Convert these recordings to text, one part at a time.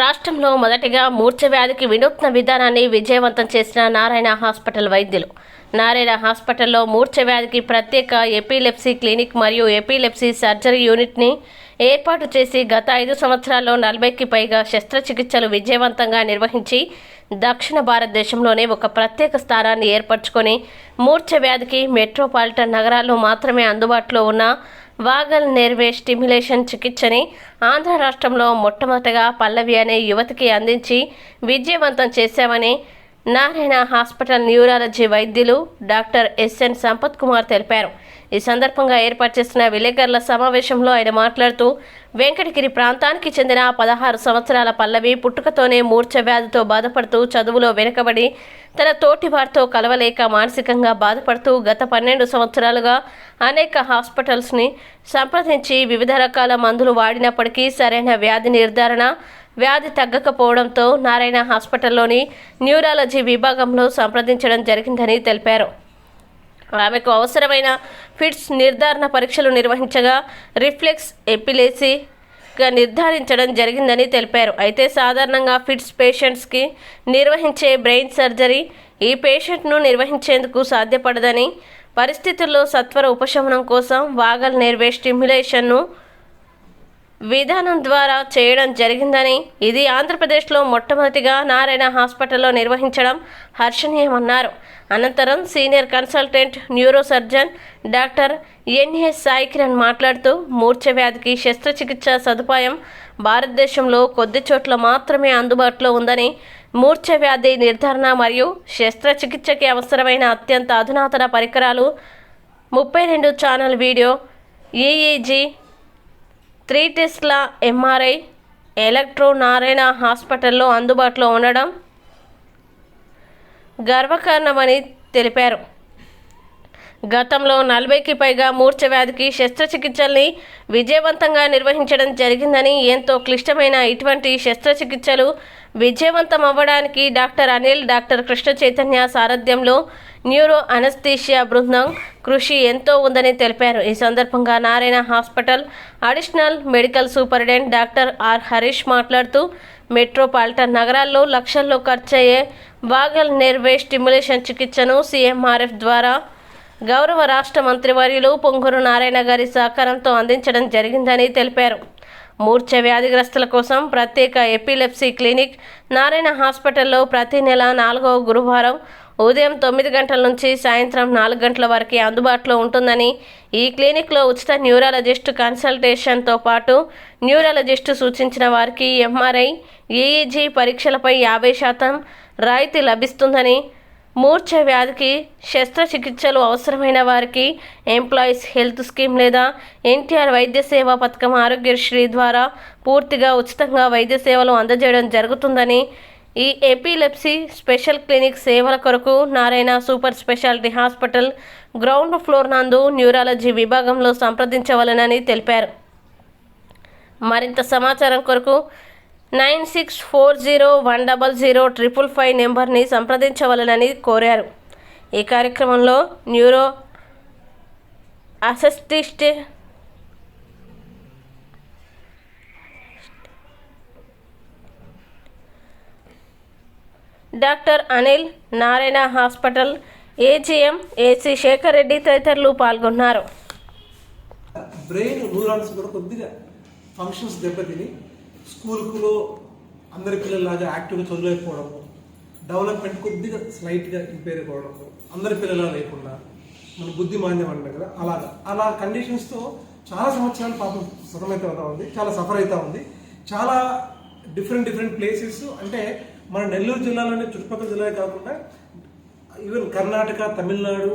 రాష్ట్రంలో మొదటిగా మూర్ఛ వ్యాధికి వినూత్న విధానాన్ని విజయవంతం చేసిన నారాయణ హాస్పిటల్ వైద్యులు. నారాయణ హాస్పిటల్లో మూర్ఛ వ్యాధికి ప్రత్యేక ఎపిలెప్సీ క్లినిక్ మరియు ఎపిలెప్సీ సర్జరీ యూనిట్ని ఏర్పాటు చేసి గత ఐదు సంవత్సరాల్లో నలభైకి పైగా శస్త్రచికిత్సలు విజయవంతంగా నిర్వహించి దక్షిణ భారతదేశంలోనే ఒక ప్రత్యేక స్థానాన్ని ఏర్పరచుకొని మూర్ఛ వ్యాధికి మెట్రోపాలిటన్ నగరాల్లో మాత్రమే అందుబాటులో ఉన్న వాగల్ నెర్వే స్టిమ్యులేషన్ చికిత్సని ఆంధ్ర రాష్ట్రంలో మొట్టమొదటగా పల్లవి అనే యువతికి అందించి విజయవంతం చేశామని నారాయణ హాస్పిటల్ న్యూరాలజీ వైద్యులు డాక్టర్ ఎస్ఎన్ సంపత్ కుమార్ తెలిపారు. ఈ సందర్భంగా ఏర్పాటు చేసిన విలేకరుల సమావేశంలో ఆయన మాట్లాడుతూ వెంకటగిరి ప్రాంతానికి చెందిన పదహారు సంవత్సరాల పల్లవి పుట్టుకతోనే మూర్ఛ వ్యాధితో బాధపడుతూ చదువులో వెనుకబడి తన తోటి వారితో కలవలేక మానసికంగా బాధపడుతూ గత పన్నెండు సంవత్సరాలుగా అనేక హాస్పిటల్స్ని సంప్రదించి వివిధ రకాల మందులు వాడినప్పటికీ సరైన వ్యాధి నిర్ధారణ వ్యాధి తగ్గకపోవడంతో నారాయణ హాస్పిటల్లోని న్యూరాలజీ విభాగంలో సంప్రదించడం జరిగిందని తెలిపారు. ఆమెకు అవసరమైన ఫిట్స్ నిర్ధారణ పరీక్షలు నిర్వహించగా రిఫ్లెక్స్ ఎపిలేసీగా నిర్ధారించడం జరిగిందని తెలిపారు. అయితే సాధారణంగా ఫిట్స్ పేషెంట్స్కి నిర్వహించే బ్రెయిన్ సర్జరీ ఈ పేషెంట్ను నిర్వహించేందుకు సాధ్యపడదని పరిస్థితుల్లో సత్వర ఉపశమనం కోసం వాగల్ నెర్వే స్టిమ్యులేషన్ను విధానం ద్వారా చేయడం జరిగిందని ఇది ఆంధ్రప్రదేశ్లో మొట్టమొదటిగా నారాయణ హాస్పిటల్లో నిర్వహించడం హర్షణీయమన్నారు. అనంతరం senior consultant neuro surgeon doctor NS Sai Kiran మాట్లాడుతూ మూర్ఛ వ్యాధికి శస్త్రచికిత్స సదుపాయం భారతదేశంలో కొద్ది చోట్ల మాత్రమే అందుబాటులో ఉందని మూర్ఛ వ్యాధి నిర్ధారణ మరియు శస్త్రచికిత్సకి అవసరమైన అత్యంత అధునాతన పరికరాలు ముప్పై రెండు ఛానల్ వీడియో ఈఈజీ త్రీ టెస్ట్ల ఎంఆర్ఐ ఎలక్ట్రో నారాయణ హాస్పిటల్లో అందుబాటులో ఉండడం గర్వకారణమని తెలిపారు. గతంలో నలభైకి పైగా మూర్చ వ్యాధికి శస్త్రచికిత్సల్ని విజయవంతంగా నిర్వహించడం జరిగిందని ఎంతో క్లిష్టమైన ఇటువంటి శస్త్రచికిత్సలు విజయవంతం అవ్వడానికి డాక్టర్ అనిల్ డాక్టర్ కృష్ణ చైతన్య సారథ్యంలో న్యూరో అనస్థీషియా బృందం కృషి ఎంతో ఉందని తెలిపారు. ఈ సందర్భంగా Narayana hospital additional medical superintendent doctor R Harish మాట్లాడుతూ మెట్రోపాలిటన్ నగరాల్లో లక్షల్లో ఖర్చయ్యే వాగల్ నెర్వే స్టిమ్యులేషన్ చికిత్సను సీఎంఆర్ఎఫ్ ద్వారా గౌరవ రాష్ట్ర మంత్రివర్యులు పొంగూరు నారాయణ గారి సహకారంతో అందించడం జరిగిందని తెలిపారు. మూర్ఛ వ్యాధిగ్రస్తుల కోసం ప్రత్యేక ఎపిలెప్సీ క్లినిక్ నారాయణ హాస్పిటల్లో ప్రతి నెల నాలుగవ గురువారం ఉదయం తొమ్మిది గంటల నుంచి సాయంత్రం నాలుగు గంటల వరకు అందుబాటులో ఉంటుందని ఈ క్లినిక్లో ఉచిత న్యూరాలజిస్ట్ కన్సల్టేషన్తో పాటు న్యూరాలజిస్టు సూచించిన వారికి ఎంఆర్ఐ ఏఈజీ పరీక్షలపై యాభై శాతం రాయితీ లభిస్తుందని మూర్ఛ వ్యాధికి శస్త్రచికిత్సలు అవసరమైన వారికి ఎంప్లాయీస్ హెల్త్ స్కీమ్ లేదా ఎన్టీఆర్ వైద్య సేవా పథకం ఆరోగ్యశ్రీ ద్వారా పూర్తిగా ఉచితంగా వైద్య సేవలు అందజేయడం జరుగుతుందని ఈ ఎపిలెప్సీ స్పెషల్ క్లినిక్ సేవల కొరకు Narayana super speciality hospital ground floor నందు న్యూరాలజీ విభాగంలో సంప్రదించవలనని తెలిపారు. మరింత సమాచారం కొరకు nine six four zero one double zero triple five నెంబర్ని సంప్రదించవలనని కోరారు. ఈ కార్యక్రమంలో neuro anaesthetist doctor Anil Narayana hospital AGM AC Sekhar Reddy తదితరులు పాల్గొన్నారు. బ్రెయిన్ న్యూరాన్స్ కూడా కొద్దిగా ఫంక్షన్స్ దెబ్బతిని స్కూల్కులో అందరి పిల్లల్లాగా యాక్టివ్గా చదువులేకపోవడము డెవలప్మెంట్ కొద్దిగా స్లైట్గా ఇంపేర్ అయిపోవడము అందరి పిల్లలా లేకుండా మన బుద్ధి మాంద్యం అంటారు కదా అలాగా. అలా కండిషన్స్తో చాలా సంవత్సరాలు పాపం సతమైతే అవుతా ఉంది చాలా సఫర్ అవుతా ఉంది. చాలా డిఫరెంట్ డిఫరెంట్ ప్లేసెస్ అంటే మన నెల్లూరు జిల్లాలోనే చుట్టుపక్కల జిల్లాలే కాకుండా ఈవెన్ కర్ణాటక తమిళనాడు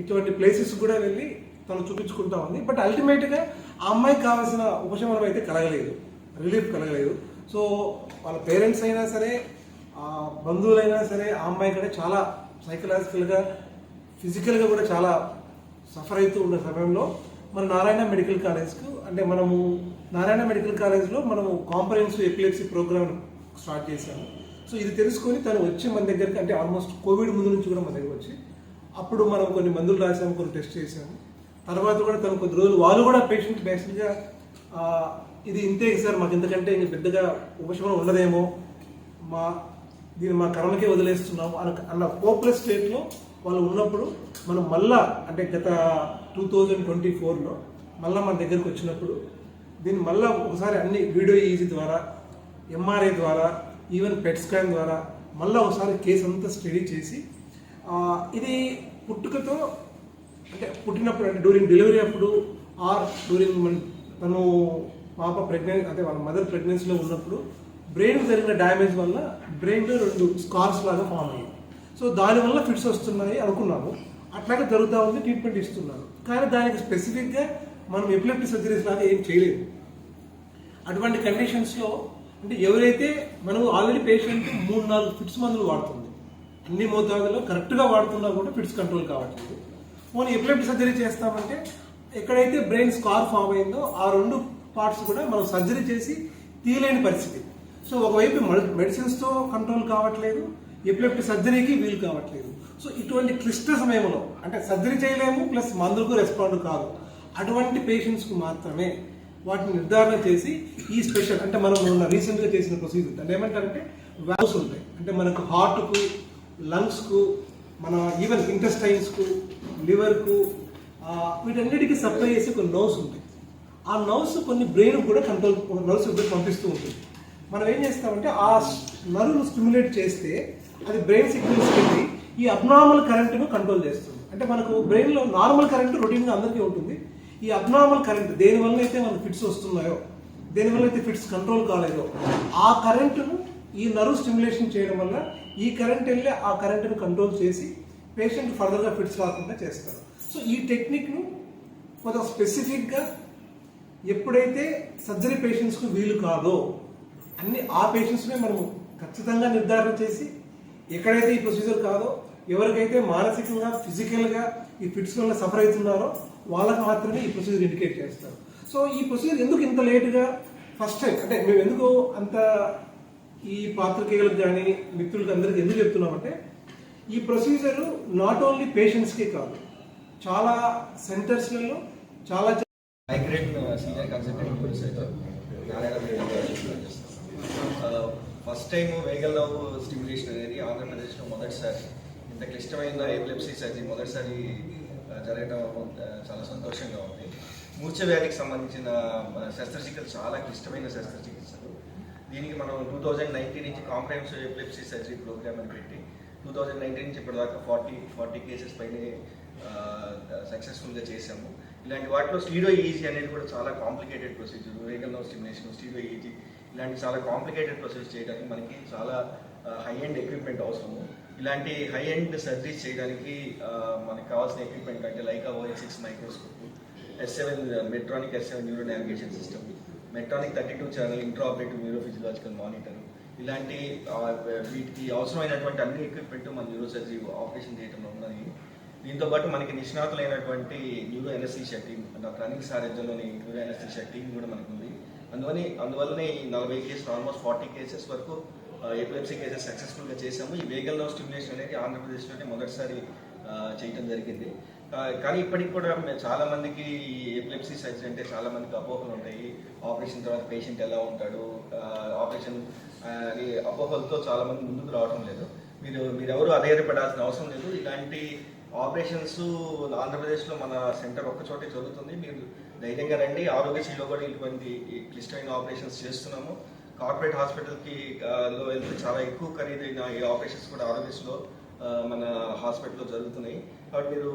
ఇటువంటి ప్లేసెస్ కూడా వెళ్ళి తను చూపించుకుంటా ఉంది. బట్ అల్టిమేట్గా ఆ అమ్మాయికి కావాల్సిన ఉపశమనం అయితే కలగలేదు. రిలీఫ్ కలగలేదు. సో వాళ్ళ పేరెంట్స్ అయినా సరే బంధువులైనా సరే ఆ అమ్మాయి కూడా చాలా సైకలాజికల్గా ఫిజికల్గా కూడా చాలా సఫర్ అవుతూ ఉన్న సమయంలో మన నారాయణ మెడికల్ కాలేజ్కు అంటే మనము నారాయణ మెడికల్ కాలేజ్లో మనము కాంపరెన్సివ్ ఎపిలెప్సీ ప్రోగ్రామ్ స్టార్ట్ చేశాము. సో ఇది తెలుసుకొని తను వచ్చి మన దగ్గరికి అంటే ఆల్మోస్ట్ కోవిడ్ ముందు నుంచి కూడా మన దగ్గర వచ్చి అప్పుడు మనం కొన్ని మందులు రాసాము కొన్ని టెస్ట్ చేసాము. తర్వాత కూడా తను కొద్ది రోజులు వాళ్ళు కూడా పేషెంట్ బేసిక్గా ఇది ఇంతే సార్ మాకు ఇంతకంటే ఇంక పెద్దగా ఉపశమనం ఉండదేమో. మా దీన్ని మా కర్మకే వదిలేస్తున్నాము అన్న అన్న హోప్లెస్ స్టేట్లో వాళ్ళు ఉన్నప్పుడు మనం మళ్ళా అంటే గత టూ థౌజండ్ ట్వంటీ ఫోర్లో మళ్ళీ మన దగ్గరికి వచ్చినప్పుడు దీన్ని మళ్ళా ఒకసారి అన్ని వీడియో ఈజీ ద్వారా ఎంఆర్ఐ ద్వారా ఈవెన్ పెట్ స్కాన్ ద్వారా మళ్ళీ ఒకసారి కేసు అంతా స్టడీ చేసి ఇది పుట్టుకతో అంటే పుట్టినప్పుడు అంటే డ్యూరింగ్ డెలివరీ అప్పుడు ఆర్ డ్యూరింగ్ మన తను పాప ప్రెగ్నెంట్ అంటే వాళ్ళ మదర్ ప్రెగ్నెన్సీలో ఉన్నప్పుడు బ్రెయిన్ జరిగిన డ్యామేజ్ వల్ల బ్రెయిన్లో రెండు స్కార్స్ లాగా ఫామ్ అయ్యాయి. సో దానివల్ల ఫిట్స్ వస్తున్నాయి అనుకున్నాము. అట్లాగే జరుగుతూ ఉంది ట్రీట్మెంట్ ఇస్తున్నాను కానీ దానికి స్పెసిఫిక్గా మనం ఎపిలెప్టిక్ సర్జరీస్ లాగా ఏం చేయలేదు. అటువంటి కండిషన్స్లో అంటే ఎవరైతే మనం ఆల్రెడీ పేషెంట్ మూడు నాలుగు ఫిట్స్ మందులు వాడుతుంది అన్ని మోతాదులో కరెక్ట్గా వాడుతున్నా కూడా ఫిట్స్ కంట్రోల్ కావట్లేదు. మనం ఎపిలెప్టిక్ సర్జరీ చేస్తామంటే ఎక్కడైతే బ్రెయిన్ స్కార్ ఫామ్ అయిందో ఆ రెండు పార్ట్స్ కూడా మనం సర్జరీ చేసి తీయలేని పరిస్థితి. సో ఒకవైపు మెడిసిన్స్తో కంట్రోల్ కావట్లేదు ఎపిలెప్టిక్ సర్జరీకి వీలు కావట్లేదు. సో ఇటువంటి క్లిష్ట సమయంలో అంటే సర్జరీ చేయలేము ప్లస్ మందులకు రెస్పాండ్ కాదు. అటువంటి పేషెంట్స్కు మాత్రమే వాటిని నిర్ధారణ చేసి ఈ స్పెషల్ అంటే మనం మొన్న రీసెంట్గా చేసిన ప్రొసీజర్ అంటే ఏమంటారంటే వ్యాల్స్ ఉంటాయి. అంటే మనకు హార్ట్కు లంగ్స్కు మన ఈవెన్ ఇంటెస్టైన్స్కు లివర్కు వీటన్నిటికీ సప్లై చేసే కొన్ని నోస్ ఉంటాయి. ఆ నర్వ్స్ కొన్ని బ్రెయిన్ కూడా కంట్రోల్ నర్వ్స్ కూడా పంపిస్తూ ఉంటుంది. మనం ఏం చేస్తామంటే ఆ నర్వ్ను స్టిమ్యులేట్ చేస్తే అది బ్రెయిన్ సిగ్నల్స్ వెళ్ళి ఈ అబ్నార్మల్ కరెంట్ను కంట్రోల్ చేస్తుంది. అంటే మనకు బ్రెయిన్లో నార్మల్ కరెంట్ రొటీన్గా అందరికీ ఉంటుంది. ఈ అబ్నార్మల్ కరెంట్ దేనివల్ల అయితే మనకు ఫిట్స్ వస్తున్నాయో దేనివల్ల అయితే ఫిట్స్ కంట్రోల్ కాలేదో ఆ కరెంటును ఈ నర్వ్ స్టిమ్యులేషన్ చేయడం వల్ల ఈ కరెంట్ వెళ్ళి ఆ కరెంటును కంట్రోల్ చేసి పేషెంట్ ఫర్దర్గా ఫిట్స్ రాకుండా చేస్తారు. సో ఈ టెక్నిక్ను కొంత స్పెసిఫిక్గా ఎప్పుడైతే సర్జరీ పేషెంట్స్కు వీలు కాదో అన్ని ఆ పేషెంట్స్నే మనము ఖచ్చితంగా నిర్ధారణ చేసి ఎక్కడైతే ఈ ప్రొసీజర్ కాదో ఎవరికైతే మానసికంగా ఫిజికల్గా ఈ ఫిట్స్ వల్ల సఫర్ అవుతున్నారో వాళ్ళకి మాత్రమే ఈ ప్రొసీజర్ ఇండికేట్ చేస్తారు. సో ఈ ప్రొసీజర్ ఎందుకు ఇంత లేటుగా ఫస్ట్ టైం అంటే మేము ఎందుకు అంత ఈ పాత్రికేయులకు కానీ మిత్రులకు అందరికి ఎందుకు చెప్తున్నామంటే ఈ ప్రొసీజర్ నాట్ ఓన్లీ పేషెంట్స్కే కాదు చాలా సెంటర్స్లలో చాలా migrate senior consultant police first time vagal nerve stimulation అనేది ఆంధ్రప్రదేశ్లో మొదటిసారి. ఇంత క్లిష్టమైన ఎపిలెప్సీ సర్జరీ? మొదటిసారి జరగడం చాలా సంతోషంగా ఉంది. మూర్ఛ వ్యాధికి సంబంధించిన శస్త్రచికిత్స చాలా క్లిష్టమైన శస్త్రచికిత్సలు. దీనికి మనం టూ థౌజండ్ నైన్టీన్ నుంచి కాంప్రహెన్సివ్ ఎపిలెప్సీ సర్జరీ ప్రోగ్రామ్ అని పెట్టి టూ థౌజండ్ నైన్టీన్ నుంచి ఇప్పటిదాకా ఫార్టీ ఫార్టీ కేసెస్ పైనే సక్సెస్ఫుల్గా చేశాము. ఇలాంటి వాటిలో స్టీరో ఈజీ అనేది కూడా చాలా complicated procedure vagal nerve stimulation stereo EEG ఇలాంటి చాలా కాంప్లికేటెడ్ ప్రొసీజర్ చేయడానికి మనకి చాలా హై ఎండ్ ఎక్విప్మెంట్ అవసరము. ఇలాంటి హై ఎండ్ సర్జరీస్ చేయడానికి మనకు మనకి కావాల్సిన ఎక్విప్మెంట్ అంటే Leica OS six microscope S seven Medtronic S seven neuro navigation system Medtronic thirty two channel intraoperative neuro physiological monitor ఇలాంటి వీటికి అవసరమైనటువంటి అన్ని ఎక్విప్మెంట్ మన న్యూరో సర్జరీ ఆపరేషన్ చేయడంలో ఉన్నాయి. దీంతో పాటు మనకి నిష్ణాతులైనటువంటి neuro anaesthesia team doctor Anil సారథ్యంలోని neuro anaesthesia team కూడా మనకు ఉంది అందువల్ల అందువల్లనే ఈ నలభై కేసులు ఆల్మోస్ట్ ఫార్టీ కేసెస్ వరకు ఎపిలెప్సీ కేసెస్ సక్సెస్ఫుల్గా చేశాము. ఈ వేగల్ నో స్టిమ్యులేషన్ అనేది ఆంధ్రప్రదేశ్లోనే మొదటిసారి చేయటం జరిగింది. కానీ ఇప్పటికి కూడా చాలామందికి చాలా మందికి ఈ ఎపిలెప్సీ సర్జరీ అంటే చాలా మందికి అపోహలు ఉంటాయి. ఆపరేషన్ తర్వాత పేషెంట్ ఎలా ఉంటాడు? ఆపరేషన్ అపోహలతో చాలా మంది ముందుకు రావడం లేదు. మీరు మీరెవరు అధైర్యపడాల్సిన అవసరం లేదు. ఇలాంటి ఆపరేషన్స్ ఆంధ్రప్రదేశ్లో మన సెంటర్ ఒక్క చోటే జరుగుతుంది. మీరు ధైర్యంగా రండి. ఆరోగ్యశ్రీలో కూడా ఇటువంటి క్లిష్టమైన ఆపరేషన్స్ చేస్తున్నాము. కార్పొరేట్ హాస్పిటల్కి లో వెళ్తే చాలా ఎక్కువ ఖరీదైన ఈ ఆపరేషన్స్ కూడా ఆరోగ్యశ్రీలో మన హాస్పిటల్లో జరుగుతున్నాయి. కాబట్టి మీరు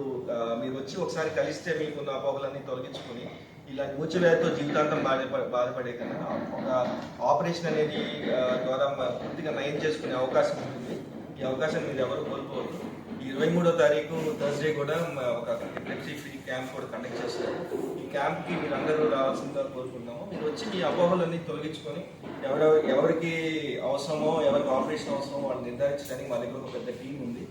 మీరు వచ్చి ఒకసారి కలిస్తే మీకున్న అపోహలన్నీ తొలగించుకొని ఇలా మూర్చవ్యాధితో జీవితాంతం బాధ బాధపడే కన్నా ఒక ఆపరేషన్ అనేది ద్వారా పూర్తిగా నయం చేసుకునే అవకాశం ఉంటుంది. ఈ అవకాశం మీరు ఎవరు కోల్పోవద్దు. ఇరవై మూడో తారీఖు థర్స్డే కూడా ఒక ఎపిలెప్సీ ఫ్రీ క్యాంప్ కూడా కండక్ట్ చేస్తారు. ఈ క్యాంప్కి మీరు అందరూ రావాల్సిందిగా కోరుకుంటున్నాము. మీరు వచ్చి మీ అపోహలన్నీ తొలగించుకొని ఎవరెవ ఎవరికి అవసరమో ఎవరికి ఆపరేషన్ అవసరమో వాళ్ళు నిర్ధారించడానికి మా దగ్గర ఒక పెద్ద టీం ఉంది.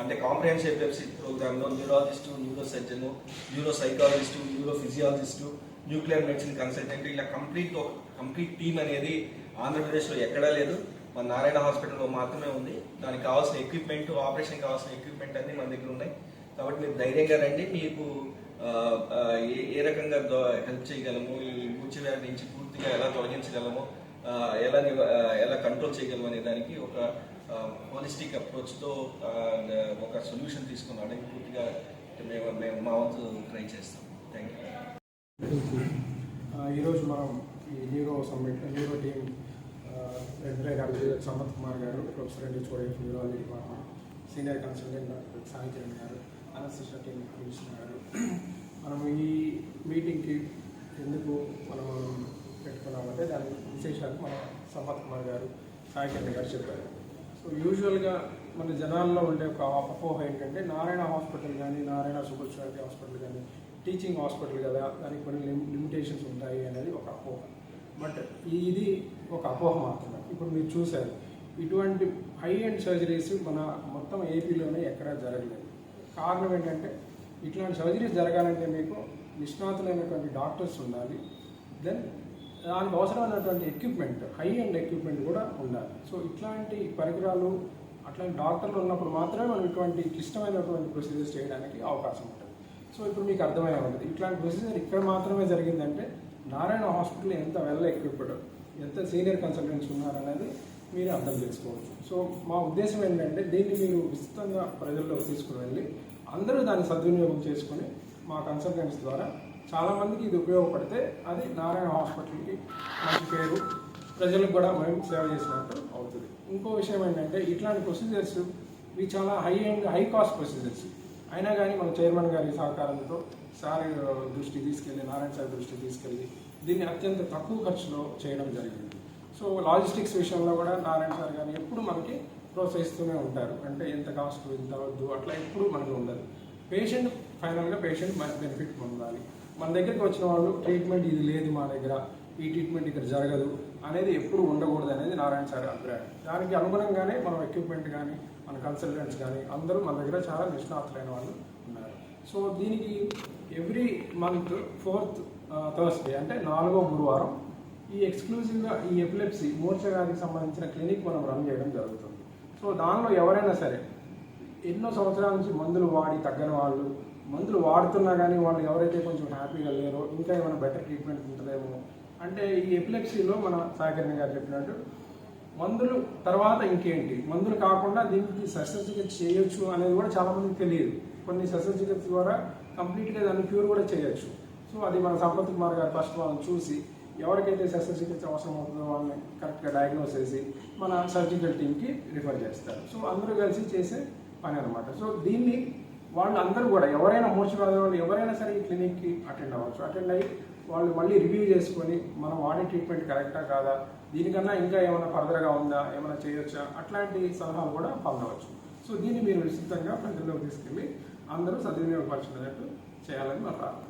అంటే కాంప్రహెన్సివ్ ఎపిలెప్సీ ప్రోగ్రామ్లో neurologist neuro surgeon neuro psychologist neuro physiologist nuclear medicine consultant ఇలా కంప్లీట్ కంప్లీట్ టీం అనేది ఆంధ్రప్రదేశ్లో ఎక్కడా లేదు. మన నారాయణ హాస్పిటల్లో మాత్రమే ఉంది. దానికి కావాల్సిన ఎక్విప్మెంట్ ఆపరేషన్ కావాల్సిన ఎక్విప్మెంట్ అన్ని మన దగ్గర ఉన్నాయి. కాబట్టి మీరు ధైర్యంగా రండి. మీకు ఏ రకంగా హెల్ప్ చేయగలము ఈ మూర్ఛ వ్యాధి నుంచి పూర్తిగా ఎలా తొలగించగలము ఎలా ఎలా కంట్రోల్ చేయగలం అనే దానికి ఒక హోలిస్టిక్ అప్రోచ్తో ఒక సొల్యూషన్ తీసుకున్నాడు. పూర్తిగా మేము మేము మా వంతు ట్రై చేస్తాం. థ్యాంక్ యూ ఈరోజు మనం ఈ సమ్మిట్ హీరో టీం రెడ్రే గారు సంపత్ కుమార్ గారు ప్రొఫెసర్ అండి చూడే neurology department senior consultant doctor Sai Kiran గారు అనస్థిషా కమిషనర్ గారు. మనం ఈ మీటింగ్కి ఎందుకు మనం పెట్టుకున్నామంటే దాని విశేషాలు మన సంపత్ కుమార్ గారు సాయి కిరణ్ గారు చెప్పారు. సో యూజువల్గా మన జనాల్లో ఉండే ఒక అపోహ ఏంటంటే నారాయణ హాస్పిటల్ కానీ నారాయణ సూపర్ స్పెషాలిటీ హాస్పిటల్ కానీ టీచింగ్ హాస్పిటల్ కదా దానికి కొన్ని లిమిటేషన్స్ ఉంటాయి అనేది ఒక అపోహ. బట్ ఇది ఒక అపోహ మాత్రమే. ఇప్పుడు మీరు చూశారు ఇటువంటి హై ఎండ్ సర్జరీస్ మన మొత్తం ఏపీలోనే ఎక్కడా జరగలేదు. కారణం ఏంటంటే ఇట్లాంటి సర్జరీస్ జరగాలంటే మీకు నిష్ణాతులైనటువంటి డాక్టర్స్ ఉండాలి. దెన్ దానికి అవసరమైనటువంటి ఎక్విప్మెంట్ హై అండ్ ఎక్విప్మెంట్ కూడా ఉండాలి. సో ఇట్లాంటి పరికరాలు అట్లాంటి డాక్టర్లు ఉన్నప్పుడు మాత్రమే మనం ఇటువంటి క్లిష్టమైనటువంటి ప్రొసీజర్స్ చేయడానికి అవకాశం ఉంటుంది. సో ఇప్పుడు మీకు అర్థమై ఉంటుంది ఇట్లాంటి ప్రొసీజర్ ఇక్కడ మాత్రమే జరిగిందంటే నారాయణ హాస్పిటల్ ఎంత వెల్ ఎక్విప్డ్ ఎంత సీనియర్ కన్సల్టెంట్స్ ఉన్నారనేది మీరు అర్థం చేసుకోవచ్చు. సో మా ఉద్దేశం ఏంటంటే దీన్ని మీరు విస్తృతంగా ప్రజల్లోకి తీసుకుని వెళ్ళి అందరూ దాన్ని సద్వినియోగం చేసుకొని మా కన్సల్టెంట్స్ ద్వారా చాలామందికి ఇది ఉపయోగపడితే అది నారాయణ హాస్పిటల్కి మంచి పేరు ప్రజలకు కూడా మేము సేవ చేసినట్టు అవుతుంది. ఇంకో విషయం ఏంటంటే ఇట్లాంటి ప్రొసీజర్స్ ఇవి చాలా high and high cost procedures. అయినా కానీ మన చైర్మన్ గారి సహకారంతో సార్ దృష్టి తీసుకెళ్ళి నారాయణ సార్ దృష్టి తీసుకెళ్ళి దీన్ని అత్యంత తక్కువ ఖర్చులో చేయడం జరిగింది. సో లాజిస్టిక్స్ విషయంలో కూడా నారాయణ సార్ గారు ఎప్పుడు మనకి ప్రోత్సహిస్తూనే ఉంటారు. అంటే ఎంత కాస్ట్ ఇంత వద్దు అట్లా ఎప్పుడు మనకి ఉండదు. పేషెంట్ ఫైనల్గా పేషెంట్ బెనిఫిట్ పొందాలి. మన దగ్గరికి వచ్చిన వాళ్ళు ట్రీట్మెంట్ ఇది లేదు మా దగ్గర ఈ ట్రీట్మెంట్ ఇక్కడ జరగదు అనేది ఎప్పుడు ఉండకూడదు అనేది నారాయణ సార్ అభిప్రాయం. దానికి అనుగుణంగానే మనం ఎక్విప్మెంట్ కానీ మన కన్సల్టెంట్స్ కానీ అందరూ మన దగ్గర చాలా నిష్ణాతులైన వాళ్ళు ఉన్నారు. సో దీనికి ఎవ్రీ మంత్ ఫోర్త్ థర్స్డే అంటే నాలుగో గురువారం ఈ ఎక్స్క్లూజివ్గా ఈ ఎపిలెప్సీ మూర్ఛ వ్యాధికి సంబంధించిన క్లినిక్ మనం రన్ చేయడం జరుగుతుంది. సో దానిలో ఎవరైనా సరే ఎన్నో సంవత్సరాల నుంచి మందులు వాడి తగ్గని వాళ్ళు మందులు వాడుతున్నా కానీ వాళ్ళు ఎవరైతే కొంచెం హ్యాపీగా లేరో ఇంకా ఏమైనా బెటర్ ట్రీట్మెంట్ ఉంటుందేమో అంటే ఈ ఎపిలెప్సీలో మన సాగరణి గారు చెప్పినట్టు మందులు తర్వాత ఇంకేంటి? మందులు కాకుండా దీనికి శస్త్రచికిత్స చేయొచ్చు అనేది కూడా చాలామందికి తెలియదు. కొన్ని శస్త్రచికిత్స ద్వారా కంప్లీట్గా దాన్ని క్యూర్ కూడా చేయొచ్చు. సో అది మన సంపత్ కుమార్ గారు ఫస్ట్ వాళ్ళని చూసి ఎవరికైతే శస్త్రచికిత్స అవసరం అవుతుందో వాళ్ళని కరెక్ట్గా డయాగ్నోస్ చేసి మన సర్జికల్ టీమ్కి రిఫర్ చేస్తారు. సో అందరూ కలిసి చేసే పని అనమాట సో దీన్ని వాళ్ళు అందరూ కూడా ఎవరైనా మూర్ఛవ్యాధి వాళ్ళు ఎవరైనా సరే ఈ క్లినిక్కి అటెండ్ అవ్వచ్చు. అటెండ్ అయ్యి వాళ్ళు మళ్ళీ రివ్యూ చేసుకొని మనం వాడే ట్రీట్మెంట్ కరెక్టా కాదా దీనికన్నా ఇంకా ఏమైనా ఫర్దర్గా ఉందా ఏమైనా చేయొచ్చా అట్లాంటి సలహాలు కూడా పొందవచ్చు. సో దీన్ని మీరు విస్తృతంగా ప్రజల్లోకి తీసుకెళ్ళి అందరూ సద్వినియోగపరచుకునేటట్టు చేయాలని మా ప్రార్థన.